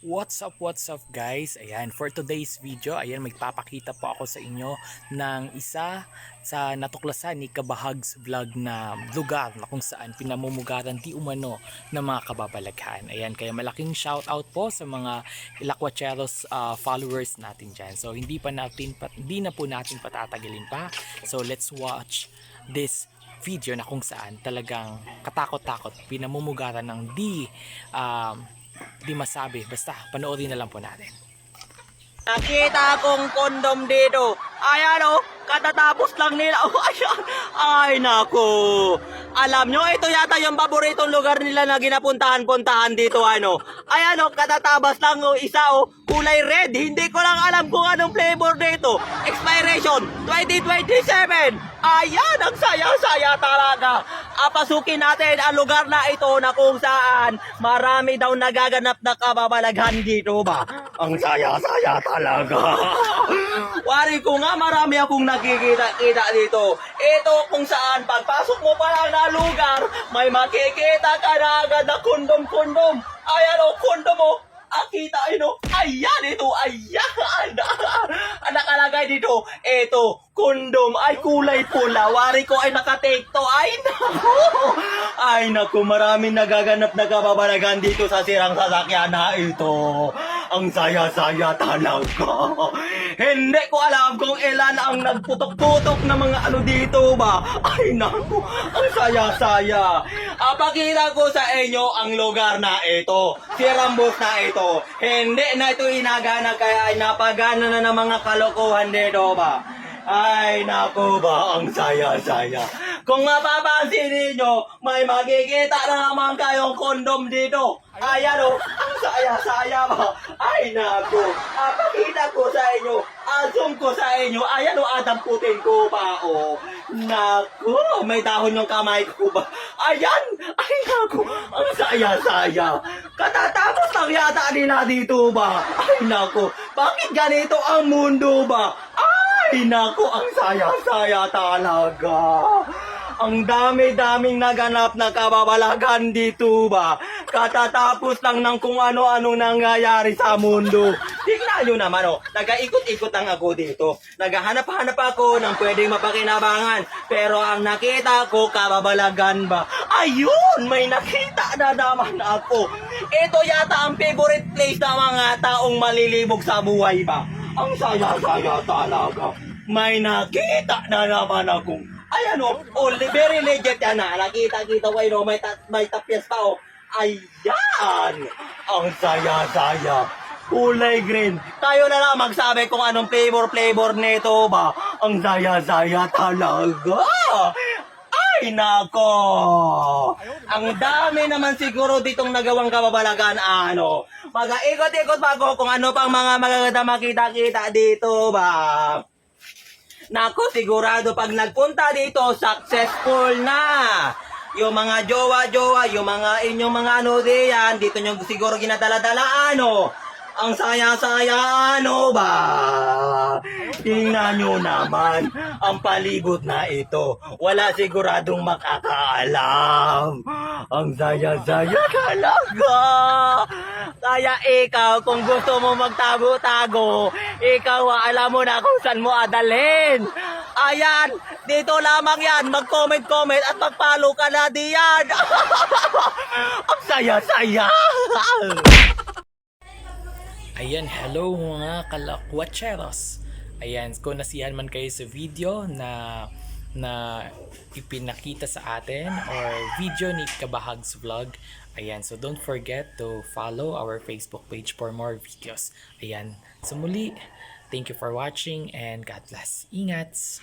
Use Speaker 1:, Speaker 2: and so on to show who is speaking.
Speaker 1: What's up, what's up guys? Ayan, for today's video, ayan, magpapakita po ako sa inyo ng isa sa natuklasan ni Kabahags Vlog na lugar na kung saan pinamumugaran di umano ng mga kababalaghan. Ayan, kaya malaking shout out po sa mga Ilacquacheros uh, followers natin dyan. So, hindi pa natin, pa, hindi na po natin patatagalin pa. So, let's watch this video na kung saan talagang katakot-takot pinamumugaran ng di um, di masabi. Basta, panoorin na lang po natin.
Speaker 2: Nakita kong kondom dito. Ayan o, katatapos lang nila. Oh, ayan. Ay, naku. Alam nyo, ito yata yung paboritong lugar nila na ginapuntahan-puntahan dito, ano. Ayan o, katatapos lang o, isa o, kulay red. Hindi ko lang alam kung anong flavor dito. Expiration, 2027. Ayan, ang saya-saya talaga. Apasukin natin ang lugar na ito na kung saan marami daw nagaganap na kababalaghan dito ba. Ang saya-saya talaga. Wari ko nga marami akong nakikita-kita dito. Ito kung saan pagpasok mo pa lang na lugar, may makikita ka na agad na kondom-kondom. Ayan o, kondom mo. Akita ino. Ayan ito, ayan. Ang nakalagay dito, ito, kondom ay kulay pula. Wari ko ay nakatake to. Ay naku. Ay naku, maraming nagaganap na dito sa sirang sasakyan na ito. Ang saya-saya talaga. Hindi ko alam kung ilan ang nagputok-putok na mga ano dito ba. Ay naku, ang saya-saya. Apakita ko sa inyo ang lugar na ito. Si Rambos na ito. Hindi na ito inagana kaya ay napagana na ng mga kalokohan dito ba. Ay, naku ba, ang saya-saya. Kung mapapansin ninyo, may makikita na naman kayong kondom dito. Ayan o, ang saya-saya ba? Ay, naku. Ah, pakita ko sa inyo. Asum ko sa inyo. Ayan o, adamputin ko pa o. Naku, may dahon yung kamay ko ba? Ayan! Ay, naku. Ang saya-saya. Katatapos lang yata nila dito ba? Ay, naku. Bakit ganito ang mundo ba? Ay, naku, ang saya-saya talaga. Ang dami-daming naganap na kababalagan dito ba? Katatapos lang ng kung ano-ano nangyayari sa mundo. Tingnan nyo naman oh, nagaikot-ikot lang ako dito. Naghahanap-hanap ako ng pwedeng mapakinabangan. Pero ang nakita ko, kababalagan ba? Ayun! May nakita na naman ako. Ito yata ang favorite place ng mga taong malilibog sa buhay ba? Ang saya-saya talaga. May nakita na naman akong Ayan o, oh, very legit yan na. Nakita-kita ko yun, oh, may, ta- may tapyas pa o. Ayan! Ang saya-saya. Kulay green. Kayo na lang magsabi kung anong flavor-flavor nito ba. Ang saya-saya talaga. Ay, nako! Ang dami naman siguro ditong nagawang kababalagan, ano. Mag-ikot-ikot pa ako kung ano pang mga magaganda makita-kita dito ba. Nako, sigurado pag nagpunta dito, successful na. Yung mga jowa-jowa, yung mga inyong mga ano diyan, dito nyo siguro ginadala-dala ano. Ang saya-saya ano ba? Tingnan nyo naman ang palibot na ito. Wala siguradong makakaalam. Ang saya-saya talaga. Kaya ikaw, kung gusto mo magtago-tago, ikaw ah, alam mo na kung saan mo adalhin. Ayan, dito lamang yan. Mag-comment-comment at mag-follow ka na diyan. ang saya-saya.
Speaker 1: Ayan, hello mga kalakwacheros. Ayan, kung nasihan man kayo sa video na na ipinakita sa atin or video ni Kabahags Vlog. Ayan, so don't forget to follow our Facebook page for more videos. Ayan, so muli, thank you for watching and God bless. Ingat!